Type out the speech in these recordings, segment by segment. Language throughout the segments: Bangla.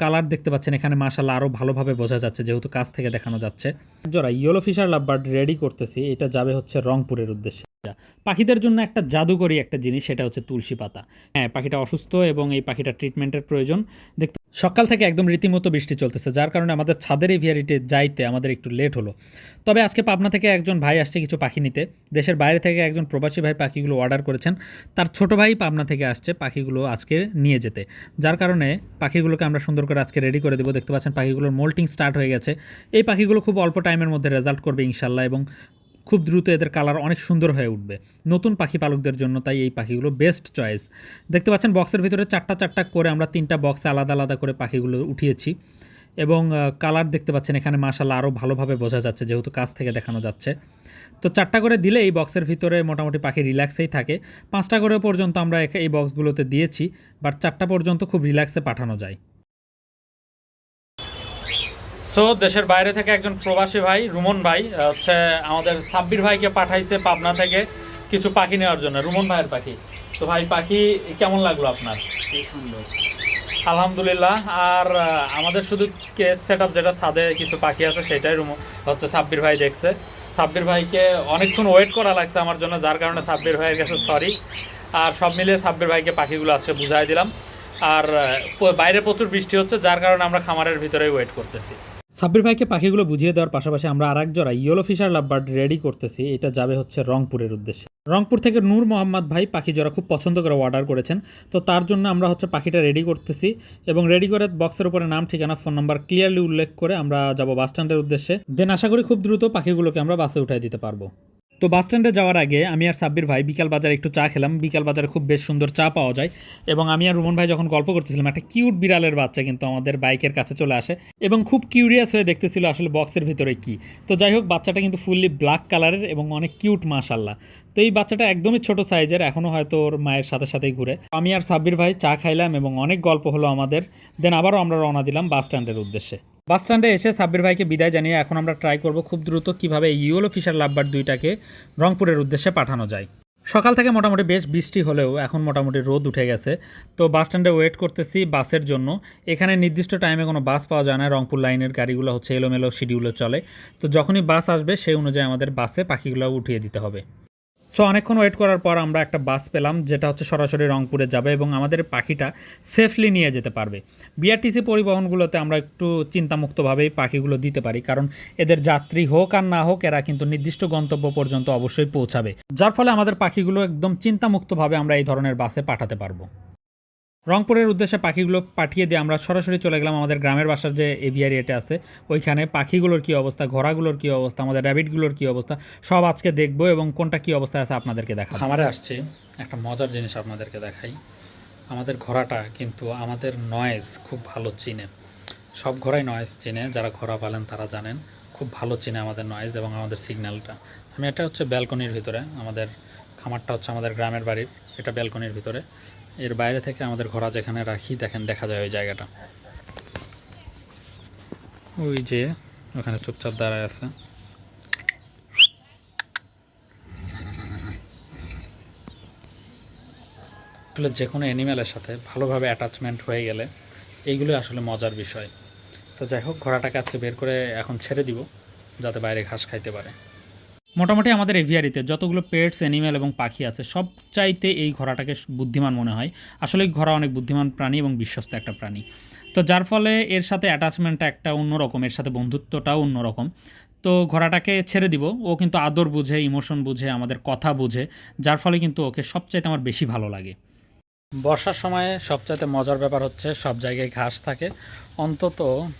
কালার দেখতে পাচ্ছেন, এখানে মাশাল্লাহ আরও ভালোভাবে বোঝা যাচ্ছে যেহেতু কাছ থেকে দেখানো যাচ্ছে। জোড়া ইয়েলো ফিশার লাভবার্ড রেডি করতেছি, এটা যাবে হচ্ছে রংপুরের উদ্দেশ্যে। পাখিদের জন্য একটা জাদুকরি একটা জিনিস, সেটা হচ্ছে তুলসী পাতা। হ্যাঁ পাখিটা অসুস্থ এবং এই পাখিটা ট্রিটমেন্টের প্রয়োজন। দেখতে সকাল থেকে একদম রীতিমতো বৃষ্টি চলতেছে, যার কারণে আমাদের ছাদের এভিয়ারিতে যাইতে আমাদের একটু লেট হলো। তবে আজকে পাবনা থেকে একজন ভাই আসছে কিছু পাখি নিতে। দেশের বাইরে থেকে একজন প্রবাসী ভাই পাখিগুলো অর্ডার করেছেন। তার ছোট ভাই পাবনা থেকে আসছে পাখিগুলো আজকে নিয়ে যেতে। যার কারণে পাখিগুলোকে আমরা সুন্দর করে আজকে রেডি করে দেবো। দেখতে পাচ্ছেন পাখিগুলোর মোল্টিং স্টার্ট হয়ে গেছে। এই পাখিগুলো খুব অল্প টাইমের মধ্যে রেজাল্ট করবে ইনশাল্লাহ এবং খুব দ্রুত এদের কালার অনেক সুন্দর হয়ে উঠবে। নতুন পাখি পালকদের জন্য তাই এই পাখিগুলো বেস্ট চয়েস দেখতে পাচ্ছেন বক্সের ভিতরে চারটা চারটা করে আমরা তিনটা বক্সে আলাদা আলাদা করে পাখিগুলো উঠিয়েছি। এবং কালার দেখতে পাচ্ছেন এখানে মাশাল্লাহ আরও ভালোভাবে বোঝা যাচ্ছে যেহেতু কাছ থেকে দেখানো যাচ্ছে। তো চারটা করে দিলে এই বক্সের ভিতরে মোটামুটি পাখি রিল্যাক্সেই থাকে। পাঁচটা করে পর্যন্ত আমরা এই বক্সগুলোতে দিয়েছি বাট চারটা পর্যন্ত খুব রিল্যাক্সে পাঠানো যায়। সো দেশের বাইরে থেকে একজন প্রবাসী ভাই রুমন ভাই হচ্ছে আমাদের সাব্বির ভাইকে পাঠাইছে পাবনা থেকে কিছু পাখি নেওয়ার জন্য। রুমন ভাইয়ের পাখি। তো ভাই পাখি কেমন লাগল আপনার? সুন্দর। আলহামদুলিল্লাহ। আর আমাদের শুধু কেস সেট যেটা ছাদে কিছু পাখি আছে সেটাই রুম হচ্ছে সাব্বির ভাই দেখছে। সাব্বির ভাইকে অনেকক্ষণ ওয়েট করা লাগছে আমার জন্য যার কারণে সাব্বির ভাইয়ের কাছে সরি আর সব মিলিয়ে সাব্বির ভাইকে পাখিগুলো আজকে বুঝাই দিলাম। আর বাইরে প্রচুর বৃষ্টি হচ্ছে যার কারণে আমরা খামারের ভিতরেই ওয়েট করতেছি। সাব্বির ভাইকে পাখিগুলো বুঝিয়ে দেওয়ার পাশাপাশি আমরা আর জোড়া ইয়েলো ফিশার লাভবার্ড রেডি করতেছি। এটা যাবে হচ্ছে রংপুরের উদ্দেশ্যে। রংপুর থেকে নূর মোহাম্মদ ভাই পাখি জোড়া খুব পছন্দ করে অর্ডার করেছেন। তো তার জন্য আমরা হচ্ছে পাখিটা রেডি করতেছি এবং রেডি করে বক্সের উপরে নাম, ঠিকানা ফোন নাম্বার ক্লিয়ারলি উল্লেখ করে আমরা যাব বাস স্ট্যান্ডের উদ্দেশ্যে। দেন আশা করি খুব দ্রুত পাখিগুলোকে আমরা বাসে উঠাই দিতে পারব। তো বাস স্ট্যান্ডে যাওয়ার আগে আমি আর সাব্বির ভাই বিকাল বাজারে একটু চা খেলাম। বিকাল বাজারে খুব বেশ সুন্দর চা পাওয়া যায়। এবং আমি আর রুমন ভাই যখন গল্প করতেছিলাম, একটা কিউট বিড়ালের বাচ্চা কিন্তু আমাদের বাইকের কাছে চলে আসে এবং খুব কিউরিয়াস হয়ে দেখতেছিল আসলে বক্সের ভিতরে কি। তো যাই হোক, বাচ্চাটা কিন্তু ফুললি ব্ল্যাক কালারের এবং অনেক কিউট মাশাল্লাহ তো এই বাচ্চাটা একদমই ছোট সাইজের এখনও হয়তো ওর মায়ের সাথে সাথেই ঘুরে। আমি আর সাব্বির ভাই চা খাইলাম এবং অনেক গল্প হলো আমাদের। দেন আবারও আমরা রওনা দিলাম বাস স্ট্যান্ডের উদ্দেশ্যে। বাস স্ট্যান্ডে এসে সাব্বির ভাইকে বিদায় জানিয়ে এখন আমরা ট্রাই করব খুব দ্রুত কীভাবে ইউলো ফিশার লাভবার দুইটাকে রংপুরের উদ্দেশ্যে পাঠানো যায়। সকাল থেকে মোটামুটি বেশ বৃষ্টি হলেও এখন মোটামুটি রোদ উঠে গেছে। তো বাস স্ট্যান্ডে ওয়েট করতেছি বাসের জন্য। এখানে নির্দিষ্ট টাইমে কোনো বাস পাওয়া যায় না, রংপুর লাইনের গাড়িগুলো হচ্ছে এলোমেলো শিডিউলে চলে। তো যখনই বাস আসবে, সেই অনুযায়ী আমাদের বাসে পাখিগুলো উঠিয়ে দিতে হবে। সো অনেকক্ষণ ওয়েট করার পর আমরা একটা বাস পেলাম, যেটা হচ্ছে সরাসরি রংপুরে যাবে এবং আমাদের পাখিটা সেফলি নিয়ে যেতে পারবে। বিআরটিসি পরিবহনগুলোতে আমরা একটু চিন্তামুক্তভাবেই পাখিগুলো দিতে পারি, কারণ এদের যাত্রী হোক আর না হোক, এরা কিন্তু নির্দিষ্ট গন্তব্য পর্যন্ত অবশ্যই পৌঁছাবে। যার ফলে আমাদের পাখিগুলো একদম চিন্তামুক্তভাবে আমরা এই ধরনের বাসে পাঠাতে পারব। রংপুরের উদ্দেশ্যে পাখিগুলো পাঠিয়ে দিয়ে আমরা সরাসরি চলে গেলাম আমাদের গ্রামের বাসার যে এভিয়ারিয়াটা আছে। ওইখানে পাখিগুলোর কী অবস্থা, ঘোড়াগুলোর কী অবস্থা, আমাদের র্যাবিটগুলোর কী অবস্থা, সব আজকে দেখব এবং কোনটা কী অবস্থায় আছে আপনাদেরকে দেখা খামারে আসছি, একটা মজার জিনিস আপনাদেরকে দেখাই। আমাদের ঘোড়াটা কিন্তু আমাদের নয়েজ খুব ভালো চিনে। সব ঘোড়াই নয়েজ চিনে, যারা ঘোড়া পালেন তারা জানেন, খুব ভালো চিনে আমাদের নয়েজ এবং আমাদের সিগন্যালটা। আমি, এটা হচ্ছে ব্যালকনির ভিতরে, আমাদের খামারটা হচ্ছে আমাদের গ্রামের বাড়ির, এটা ব্যালকনির ভিতরে। এর বাইরে থেকে আমাদের ঘোড়া যেখানে রাখি, দেখেন, দেখা যায় ওই জায়গাটা। ওই যে ওখানে চুপচাপ দাঁড়ায় আছে। আসলে যে কোনো অ্যানিম্যালের সাথে ভালোভাবে অ্যাটাচমেন্ট হয়ে গেলে এইগুলো আসলে মজার বিষয়। তো যাই হোক, ঘোড়াটাকে আজকে বের করে এখন ছেড়ে দিব, যাতে বাইরে ঘাস খাইতে পারে। মোটামুটি আমাদের এভিয়ারিতে যতগুলো পেটস, অ্যানিম্যাল এবং পাখি আছে, সব চাইতে এই ঘোড়াটাকে বুদ্ধিমান মনে হয়। আসলে ঘোড়া অনেক বুদ্ধিমান প্রাণী এবং বিশ্বস্ত একটা প্রাণী। তো যার ফলে এর সাথে অ্যাটাচমেন্টটা একটা অন্যরকম, এর সাথে বন্ধুত্বটাও অন্যরকম। তো ঘোড়াটাকে ছেড়ে দিব। ও কিন্তু আদর বুঝে ইমোশন বুঝে, আমাদের কথা বুঝে, যার ফলে কিন্তু ওকে সবচাইতে আমার বেশি ভালো লাগে। বর্ষার সময়ে সবচাইতে মজার ব্যাপার হচ্ছে সব জায়গায় ঘাস থাকে। অন্তত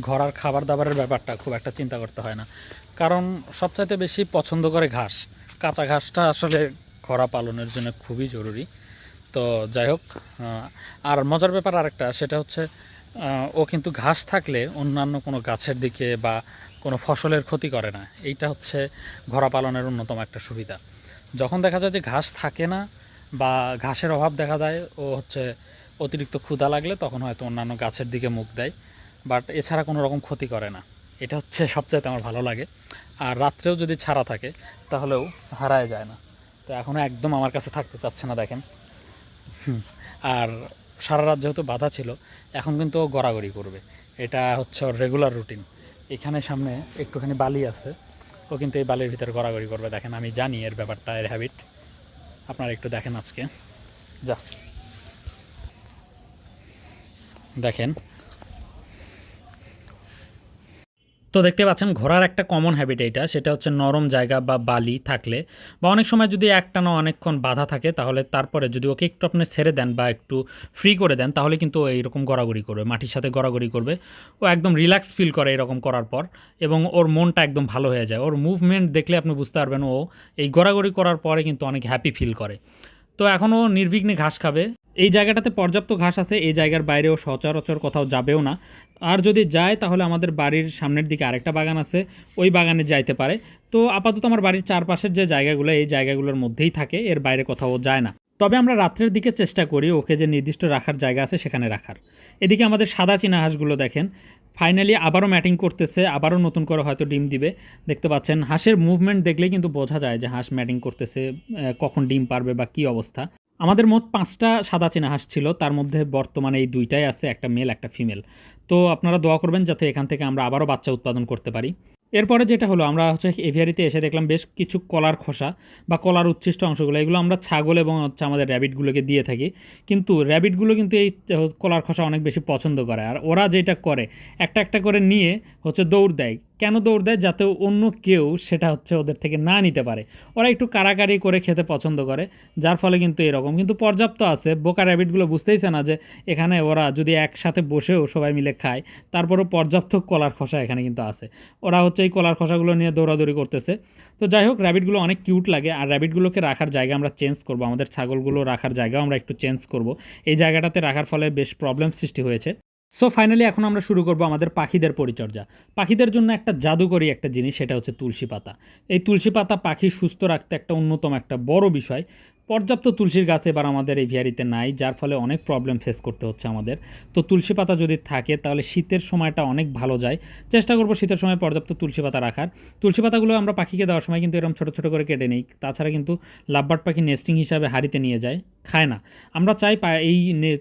ঘোড়ার খাবার দাবারের ব্যাপারটা খুব একটা চিন্তা করতে হয় না। কারণ সবচাইতে বেশি পছন্দ করে ঘাস। কাঁচা ঘাসটা আসলে ঘোড়া পালনের জন্য খুবই জরুরি। তো যাই হোক আর মজার ব্যাপার আরেকটা, সেটা হচ্ছে ও কিন্তু ঘাস থাকলে অন্যান্য কোনো গাছের দিকে বা কোনো ফসলের ক্ষতি করে না। এইটা হচ্ছে ঘোড়া পালনের অন্যতম একটা সুবিধা। যখন দেখা যায় যে ঘাস থাকে না বা ঘাসের অভাব দেখা দেয়, ও হচ্ছে অতিরিক্ত ক্ষুধা লাগলে তখন হয়তো অন্যান্য গাছের দিকে মুখ দেয়, বাট এছাড়া কোনো রকম ক্ষতি করে না। এটা হচ্ছে সবচাইতে আমার ভালো লাগে। আর রাত্রেও যদি ছাড়া থাকে, তাহলেও হারায় যায় না। তো এখনও একদম আমার কাছে থাকতে চাচ্ছে না, দেখেন। আর সারা রাত যেহেতু বাধা ছিল, এখন কিন্তু ও গড়াগড়ি করবে। এটা হচ্ছে রেগুলার রুটিন এখানে সামনে একটুখানি বালি আছে, ও কিন্তু এই বালির ভিতরে গড়াগড়ি করবে। দেখেন, আমি জানি এর ব্যাপারটা, এর হ্যাবিট আপনারা একটু দেখেন আজকে। যা। দেখেন তো দেখতে পাচ্ছেন ঘোড়ার একটা কমন হ্যাবিট এইটা সেটা হচ্ছে নরম জায়গা বা বালি থাকলে বা অনেক সময় যদি একটানা অনেকক্ষণ বাধা থাকে তাহলে তারপরে যদি ওকে একটু আপনি ছেড়ে দেন বা একটু ফ্রি করে দেন তাহলে কিন্তু এইরকম গড়াগড়ি করবে, মাটির সাথে গড়াগড়ি করবে। ও একদম রিল্যাক্স ফিল করে এরকম করার পর এবং ওর মনটা একদম ভালো হয়ে যায়। ওর মুভমেন্ট দেখলে আপনি বুঝতে পারবেন ও এই গড়াগড়ি করার পরে কিন্তু অনেক হ্যাপি ফিল করে। তো এখনও নির্বিঘ্নে ঘাস খাবে। এই জায়গাটাতে পর্যাপ্ত ঘাস আছে, এই জায়গার বাইরেও সচরাচর কোথাও যাবেও না। আর যদি যায়, তাহলে আমাদের বাড়ির সামনের দিকে আরেকটা বাগান আছে, ওই বাগানে যাইতে পারে। তো আপাতত আমার বাড়ির চারপাশের যে জায়গাগুলো, এই জায়গাগুলোর মধ্যেই থাকে, এর বাইরে কোথাও যায় না। তবে আমরা রাত্রের দিকে চেষ্টা করি ওকে যে নির্দিষ্ট রাখার জায়গা আছে, সেখানে রাখার। এদিকে আমাদের সাদা চীনা হাঁসগুলো দেখেন ফাইনালি আবারও ম্যাটিং করতেছে, আবারও নতুন করে হয়তো ডিম দিবে। দেখতে পাচ্ছেন, হাঁসের মুভমেন্ট দেখলেই কিন্তু বোঝা যায় যে হাঁস ম্যাটিং করতেছে কখন ডিম পারবে বা কী অবস্থা। আমাদের মোট পাঁচটা সাদা চীনা হাঁস ছিল, তার মধ্যে বর্তমানে এই দুইটাই আছে, একটা মেল একটা ফিমেল তো আপনারা দোয়া করবেন যাতে এখান থেকে আমরা আবারও বাচ্চা উৎপাদন করতে পারি। এরপরে যেটা হলো, আমরা হচ্ছে এভিয়ারিতে এসে দেখলাম বেশ কিছু কলার খোসা বা কলার উচ্ছিষ্ট অংশগুলো। এগুলো আমরা ছাগল এবং হচ্ছে আমাদের র্যাবিটগুলোকে দিয়ে থাকি। কিন্তু র্যাবিটগুলো কিন্তু এই কলার খোসা অনেক বেশি পছন্দ করে। আর ওরা যেটা করে, একটা একটা করে নিয়ে হচ্ছে দৌড় দেয়। কেন দৌড় দেয় যাতে অন্য কেউ সেটা হচ্ছে ওদের থেকে না নিতে পারে? ওরা একটু কারাকারি করে খেতে পছন্দ করে, যার ফলে কিন্তু এরকম। কিন্তু পর্যাপ্ত আছে বোকা র্যাবিটগুলো বুঝতেইছে না যে এখানে ওরা যদি একসাথে বসেও সবাই মিলে খায়, তারপরও পর্যাপ্ত কলার খোসা এখানে কিন্তু আছে। ওরা হচ্ছে এই কলার খোসাগুলো নিয়ে দৌড়াদৌড়ি করতেছে। তো যাই হোক র্যাবিটগুলো অনেক কিউট লাগে, আর র্যাবিটগুলোকে রাখার জায়গা আমরা চেঞ্জ করব। আমাদের ছাগলগুলো রাখার জায়গাও আমরা একটু চেঞ্জ করব। এই জায়গাটাতে রাখার ফলে বেশ প্রবলেম সৃষ্টি হয়েছে। সো ফাইনালি এখন আমরা শুরু করব আমাদের পাখিদের পরিচর্যা। পাখিদের জন্য একটা জাদুকরি একটা জিনিস, সেটা হচ্ছে তুলসী পাতা। এই তুলসী পাতা পাখি সুস্থ রাখতে একটা অন্যতম একটা বড় বিষয়। পর্যাপ্ত তুলসীর গাছ এবার আমাদের এই ভিয়ারিতে নাই, যার ফলে অনেক প্রবলেম ফেস করতে হচ্ছে আমাদের। তো তুলসী পাতা যদি থাকে, তাহলে শীতের সময়টা অনেক ভালো যায়। চেষ্টা করব শীতের সময় পর্যাপ্ত তুলসী পাতা রাখার। তুলসী পাতাগুলো আমরা পাখিকে দেওয়ার সময় কিন্তু এরকম ছোটো ছোটো করে কেটে নিই। তাছাড়া কিন্তু লাভবার্ড পাখি নেস্টিং হিসাবে হাড়িতে নিয়ে যায়। খায় না। আমরা চাই এই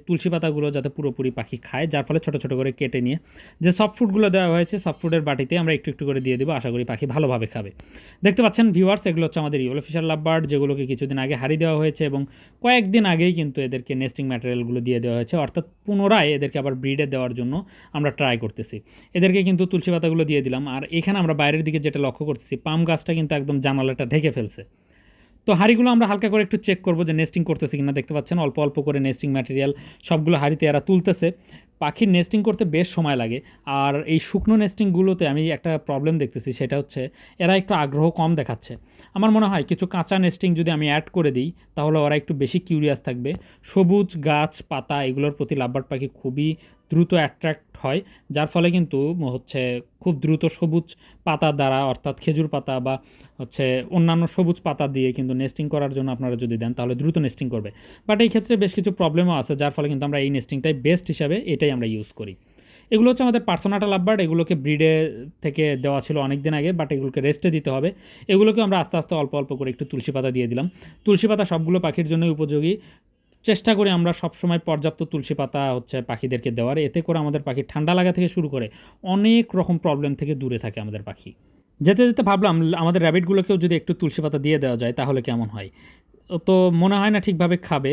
তুলসী পাতাগুলো যাতে পুরোপুরি পাখি খায়, যার ফলে ছোটো ছোটো করে কেটে নিয়ে যে সফট ফুডগুলো দেওয়া হয়েছে সফট ফুডের বাটিতে আমরা একটু একটু করে দিয়ে দেবো। আশা করি পাখি ভালোভাবে খাবে। দেখতে পাচ্ছেন ভিউয়ার্স এগুলো হচ্ছে আমাদের ইউলো ফিশার লাভবার্ড যেগুলোকে কিছুদিন আগে হারিয়ে দেওয়া হয়েছে এবং কয়েকদিন আগেই কিন্তু এদেরকে নেস্টিং ম্যাটেরিয়ালগুলো দিয়ে দেওয়া হয়েছে। অর্থাৎ পুনরায় এদেরকে আবার ব্রিডে দেওয়ার জন্য আমরা ট্রাই করতেছি। এদেরকে কিন্তু তুলসী পাতাগুলো দিয়ে দিলাম। আর এখানে আমরা বাইরের দিকে যেটা লক্ষ্য করতেছি, পাম গাছটা কিন্তু একদম জানালাটা ঢেকে ফেলছে। তো হাঁড়িগুলো আমরা হালকা করে একটু চেক করব যে নেস্টিং করতেছে কিনা। দেখতে পাচ্ছেন, অল্প অল্প করে নেস্টিং ম্যাটেরিয়াল সবগুলো হাঁড়িতে এরা তুলতেছে। পাখির নেস্টিং করতে বেশ সময় লাগে। আর এই শুকনো নেস্টিংগুলোতে আমি একটা প্রবলেম দেখতেছি, সেটা হচ্ছে এরা একটু আগ্রহ কম দেখাচ্ছে। আমার মনে হয় কিছু কাঁচা নেস্টিং যদি আমি অ্যাড করে দিই, তাহলে ওরা একটু বেশি কিউরিয়াস থাকবে। সবুজ গাছ, পাতা, এগুলোর প্রতি লাভবার্ড পাখি খুবই দ্রুত অ্যাট্রাক্ট হয়, যার ফলে কিন্তু হচ্ছে খুব দ্রুত সবুজ পাতা দ্বারা, অর্থাৎ খেজুর পাতা বা হচ্ছে অন্যান্য সবুজ পাতা দিয়ে কিন্তু নেস্টিং করার জন্য আপনারা যদি দেন, তাহলে দ্রুত নেস্টিং করবে। বাট এই ক্ষেত্রে বেশ কিছু প্রবলেমও আছে, যার ফলে কিন্তু আমরা এই নেস্টিংটাই বেস্ট হিসাবে এটাই আমরা ইউজ করি। এগুলো হচ্ছে আমাদের পার্সোনাটা লাভবার্ড এগুলোকে ব্রিডে থেকে দেওয়া ছিল অনেক দিন আগে বাট এগুলোকে রেস্টে দিতে হবে। এগুলোকে আমরা আস্তে আস্তে অল্প অল্প করে একটু তুলসী পাতা দিয়ে দিলাম। তুলসী পাতা সবগুলো পাখির জন্যই উপযোগী। চেষ্টা করি আমরা সবসময় পর্যাপ্ত তুলসী পাতা হচ্ছে পাখিদেরকে দেওয়ার। এতে করে আমাদের পাখি ঠান্ডা লাগা থেকে শুরু করে অনেক রকম প্রবলেম থেকে দূরে থাকে আমাদের পাখি। যেতে যেতে ভাবলাম, আমাদের র্যাবিটগুলোকেও যদি একটু তুলসী পাতা দিয়ে দেওয়া যায় তাহলে কেমন হয়? তো মনে হয় না ঠিকভাবে খাবে,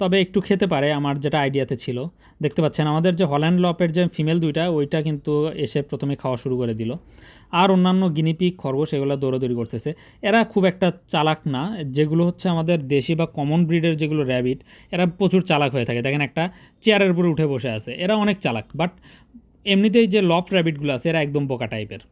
তবে একটু খেতে পারে আমার যেটা আইডিয়াতে ছিল। দেখতে পাচ্ছেন আমাদের যে হল্যান্ড লপের যে ফিমেল দুইটা, ওইটা কিন্তু এসে প্রথমে খাওয়া শুরু করে দিল। আর অন্যান্য গিনিপিক খরগোশ এগুলো দৌড়াদৌড়ি করতেছে। এরা খুব একটা চালাক না, যেগুলো হচ্ছে আমাদের দেশি বা কমন ব্রিডের যেগুলো র্যাবিট এরা প্রচুর চালাক হয়ে থাকে। দেখেন একটা চেয়ারের উপরে উঠে বসে আছে। এরা অনেক চালাক বাট এমনিতেই যে লফট র্যাবিটগুলো আছে, এরা একদম বোকা টাইপের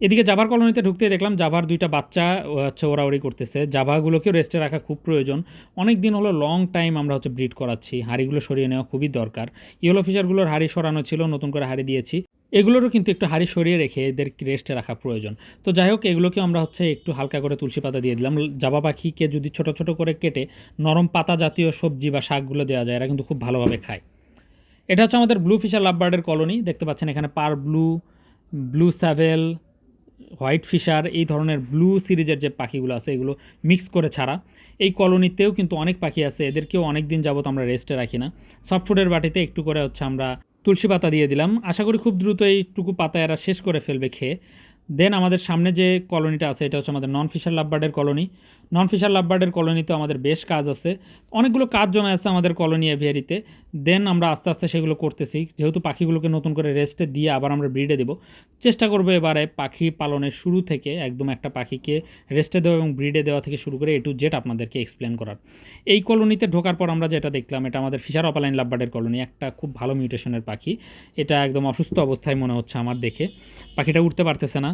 এদিকে জাভার কলোনিতে ঢুকতে দেখলাম জাভার দুইটা বাচ্চা হচ্ছে ওরাওরি করতেছে। জাভাগুলোকেও রেস্টে রাখা খুব প্রয়োজন। অনেক দিন হলো লং টাইম আমরা হচ্ছে ব্রিড করাচ্ছি। হাড়িগুলো সরিয়ে নেওয়া খুবই দরকার। ইয়েলো ফিশারগুলোর হাড়ি সরানো ছিল, নতুন করে হাড়ি দিয়েছি। এগুলোরও কিন্তু একটু হাড়ি সরিয়ে রেখে এদের রেস্টে রাখা প্রয়োজন। তো যাই হোক, এগুলোকে আমরা হচ্ছে একটু হালকা করে তুলসী পাতা দিয়ে দিলাম। জাবা পাখিকে যদি ছোট ছোট করে কেটে নরম পাতা জাতীয় সবজি বা শাকগুলো দেওয়া যায়, এরা কিন্তু খুব ভালোভাবে খায়। এটা হচ্ছে আমাদের ব্লু ফিশার লাভবার্ডের কলোনি। দেখতে পাচ্ছেন এখানে পার blue blue sable white Fischer, এই ধরনের ব্লু সিরিজের যে পাখিগুলো আছে, এগুলো মিক্স করে ছাড়া। এই কলোনিতেও কিন্তু অনেক পাখি আছে, এদেরকেও অনেক দিন যাবত আমরা রেস্টে রাখি না। সফট ফুডের বাটিতে একটু করে হচ্ছে আমরা তুলসী পাতা দিয়ে দিলাম। আশা করি খুব দ্রুত এইটুকু পাতা এরা শেষ করে ফেলবে খেয়ে। দেন আমাদের সামনে যে কলোনিটা আছে, এটা হচ্ছে আমাদের নন ফিশার লাভবার্ডের কলোনি। নন ফিশার লাভবার্ডের কলোনিতে আমাদের বেশ কাজ আছে। অনেকগুলো কাজ জমে আছে আমাদের কলোনি এভিয়ারিতে দেন আমরা আস্তে আস্তে সেগুলো করতেছি। যেহেতু পাখিগুলোকে নতুন করে রেস্টে দিয়ে আবার আমরা ব্রিডে দেবো। চেষ্টা করব এবারে পাখি পালনের শুরু থেকে একদম একটা পাখিকে রেস্টে দেওয়া এবং ব্রিডে দেওয়া থেকে শুরু করে এ টু জেড আপনাদেরকে এক্সপ্লেন করার। এই কলোনিতে ঢোকার পর আমরা যেটা দেখলাম, এটা আমাদের ফিশার অপালাইন লাভবার্ডের কলোনি একটা খুব ভালো মিউটেশনের পাখি। এটা একদম অসুস্থ অবস্থায় মনে হচ্ছে আমার দেখে। পাখিটা উঠতে পারতেছে না।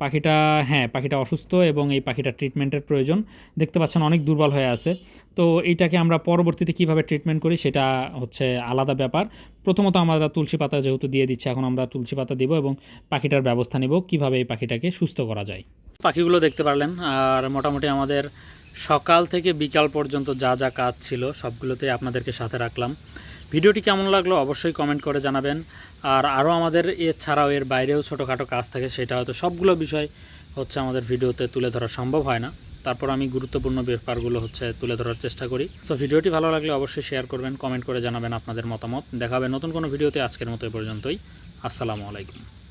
পাখিটা হ্যাঁ পাখিটা অসুস্থ এবং এই পাখিটা ট্রিটমেন্টের প্রয়োজন। দেখতে পাচ্ছেন অনেক দুর্বল হয়ে আছে। তো এইটাকে আমরা পরবর্তীতে কীভাবে ট্রিটমেন্ট করি সেটা হচ্ছে আলাদা ব্যাপার। প্রথমত আমরা তুলসী পাতা যেহেতু দিয়ে দিচ্ছি, এখন আমরা তুলসী পাতা দিব এবং পাখিটার ব্যবস্থা নেব কীভাবে এই পাখিটাকে সুস্থ করা যায়। পাখিগুলো দেখতে পারলেন, আর মোটামুটি আমাদের সকাল থেকে বিকাল পর্যন্ত যা যা কাজ ছিল সবগুলোতেই আপনাদেরকে সাথে রাখলাম। ভিডিওটি কেমন লাগল অবশ্যই কমেন্ট করে জানাবেন। আর আরও আমাদের এছাড়াও এর বাইরেও ছোটোখাটো কাজ থাকে, সেটা হয়তো সবগুলো বিষয় হচ্ছে আমাদের ভিডিওতে তুলে ধরা সম্ভব হয় না। তারপর আমি গুরুত্বপূর্ণ ব্যাপারগুলো হচ্ছে তুলে ধরার চেষ্টা করি। সো ভিডিওটি ভালো লাগলে অবশ্যই শেয়ার করবেন, কমেন্ট করে জানাবেন আপনাদের মতামত। দেখাবে নতুন কোনো ভিডিওতে আজকের মতো পর্যন্তই। আসসালামু আলাইকুম।